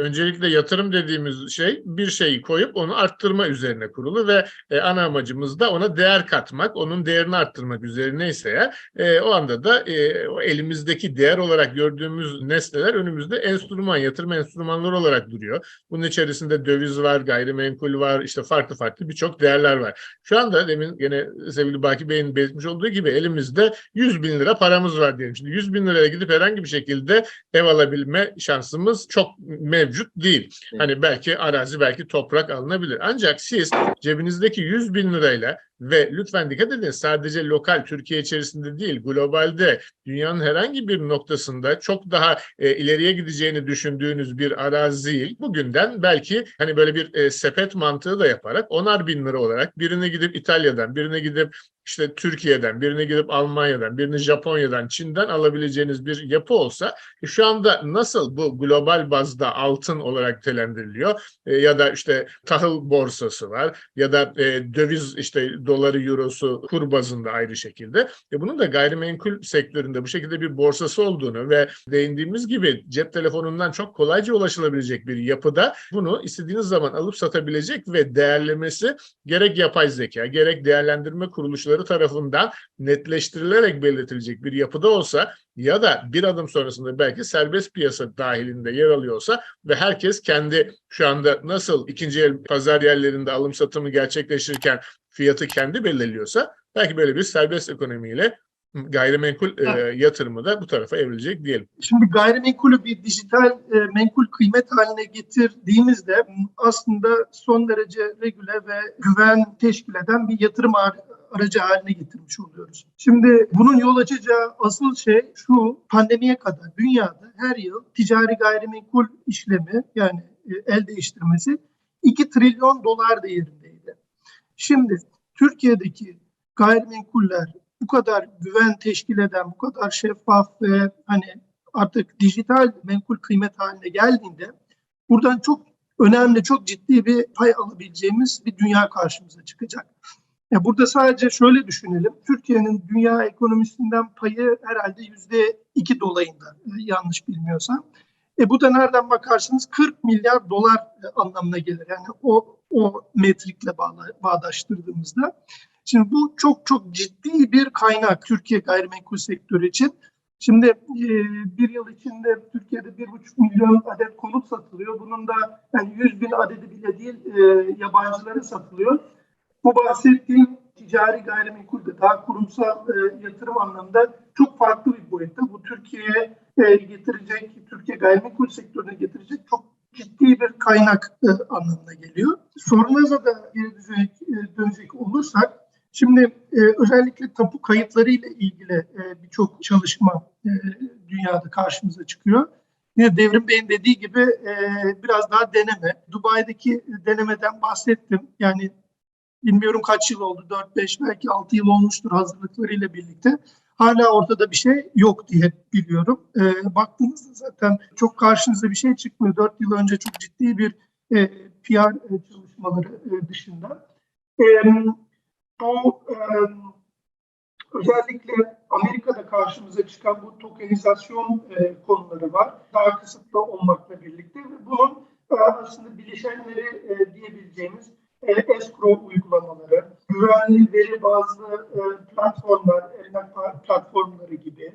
Öncelikle yatırım dediğimiz şey bir şeyi koyup onu arttırma üzerine kurulu ve e, ana amacımız da ona değer katmak, onun değerini arttırmak üzerineyse eğer e, o anda da e, o elimizdeki değer olarak gördüğümüz nesneler önümüzde enstrüman, yatırım enstrümanları olarak duruyor. Bunun içerisinde döviz var, gayrimenkul var, işte farklı farklı birçok değerler var. Şu anda demin gene sevgili Baki Bey'in belirtmiş olduğu gibi elimizde 100 bin lira paramız var diyelim. Şimdi 100 bin liraya gidip herhangi bir şekilde ev alabilme şansımız çok mevcut değil. Hani belki arazi, belki toprak alınabilir. Ancak siz cebinizdeki 100 bin lirayla ve lütfen dikkat edin sadece lokal Türkiye içerisinde değil globalde dünyanın herhangi bir noktasında çok daha e, ileriye gideceğini düşündüğünüz bir araziyi bugünden belki hani böyle bir e, sepet mantığı da yaparak onar bin lira olarak birini gidip İtalya'dan birine gidip işte Türkiye'den birine gidip Almanya'dan birini Japonya'dan Çin'den alabileceğiniz bir yapı olsa e, şu anda nasıl bu global bazda altın olarak telendiriliyor? E, ya da işte tahıl borsası var ya da e, döviz işte doları, eurosu kur bazında ayrı şekilde. E bunun da gayrimenkul sektöründe bu şekilde bir borsası olduğunu ve değindiğimiz gibi cep telefonundan çok kolayca ulaşılabilecek bir yapıda bunu istediğiniz zaman alıp satabilecek ve değerlemesi gerek yapay zeka, gerek değerlendirme kuruluşları tarafından netleştirilerek belirtilecek bir yapıda olsa ya da bir adım sonrasında belki serbest piyasa dahilinde yer alıyorsa ve herkes kendi şu anda nasıl ikinci el pazar yerlerinde alım satımı gerçekleştirirken fiyatı kendi belirliyorsa belki böyle bir serbest ekonomiyle gayrimenkul e, yatırımı da bu tarafa evrilecek diyelim. Şimdi gayrimenkulü bir dijital e, menkul kıymet haline getirdiğimizde aslında son derece regüle ve güven teşkil eden bir yatırım ar- aracı haline getirmiş oluyoruz. Şimdi bunun yol açacağı asıl şey şu pandemiye kadar dünyada her yıl ticari gayrimenkul işlemi yani e, el değiştirmesi 2 trilyon dolar değerindeydi. Şimdi Türkiye'deki gayrimenkuller bu kadar güven teşkil eden, bu kadar şeffaf ve hani artık dijital menkul kıymet haline geldiğinde buradan çok önemli, çok ciddi bir pay alabileceğimiz bir dünya karşımıza çıkacak. Ya burada sadece şöyle düşünelim. Türkiye'nin dünya ekonomisinden payı herhalde yüzde iki dolayında e, yanlış bilmiyorsam. E bu da nereden bakarsanız 40 milyar dolar e, anlamına gelir. Yani o o metrikle bağla, bağdaştırdığımızda. Şimdi bu çok çok ciddi bir kaynak Türkiye gayrimenkul sektörü için. Şimdi e, bir yıl içinde Türkiye'de bir buçuk milyon adet konut satılıyor. Bunun da yani 100 bin adedi bile değil e, yabancılara satılıyor. Bu bahsettiğim ticari gayrimenkul de daha kurumsal e, yatırım anlamında çok farklı bir boyutta. Bu Türkiye'ye e, getirecek, Türkiye gayrimenkul sektörüne getirecek çok ciddi bir kaynak e, anlamına geliyor. Sorunuza da geri dönecek, e, dönecek olursak, şimdi e, özellikle tapu kayıtları ile ilgili e, birçok çalışma e, dünyada karşımıza çıkıyor. Yine Devrim Bey'in dediği gibi e, biraz daha deneme. Dubai'deki denemeden bahsettim. Yani bilmiyorum kaç yıl oldu, 4-5 belki 6 yıl olmuştur hazırlıklarıyla birlikte. Hala ortada bir şey yok diye biliyorum. E, baktığınızda zaten çok karşınıza bir şey çıkmıyor. 4 yıl önce çok ciddi bir e, PR çalışmaları e, dışında. E, bu e, özellikle Amerika'da karşımıza çıkan bu tokenizasyon e, konuları var. Daha kısıtlı olmakla birlikte ve bunun e, aslında bileşenleri e, diyebileceğimiz e, escrow uygulamaları, güvenli veri bazlı e, platformlar, emlak platformları gibi.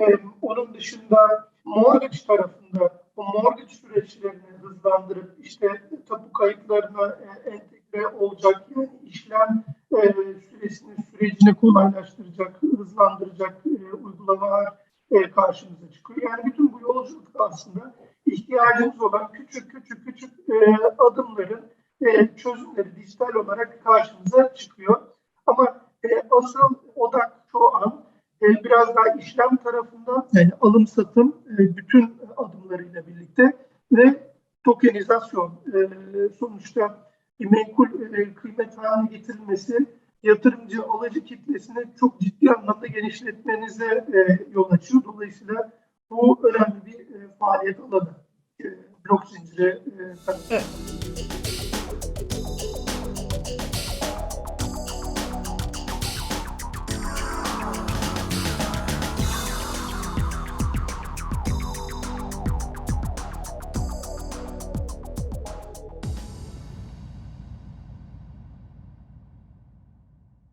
E, onun dışında mortgage tarafında bu mortgage süreçlerini hızlandırıp işte tapu kayıtlarına e, entegre olacak yani işlem e, süresini, sürecini kolaylaştıracak, hızlandıracak e, uygulamalar e, karşımıza çıkıyor. Yani bütün bu yolculuk aslında ihtiyacımız olan küçük küçük küçük e, adımların e, çözümleri dijital olarak karşımıza çıkıyor. Ama e, asıl odak şu an e, biraz daha işlem tarafında yani alım satım e, bütün adımlarıyla birlikte ve tokenizasyon e, sonuçta bir menkul e, kıymet haline getirilmesi yatırımcı alıcı kitlesini çok ciddi anlamda genişletmenize e, yol açıyor. Dolayısıyla bu önemli bir e, faaliyet alanı. E, blok zinciri e, tarafından. Evet.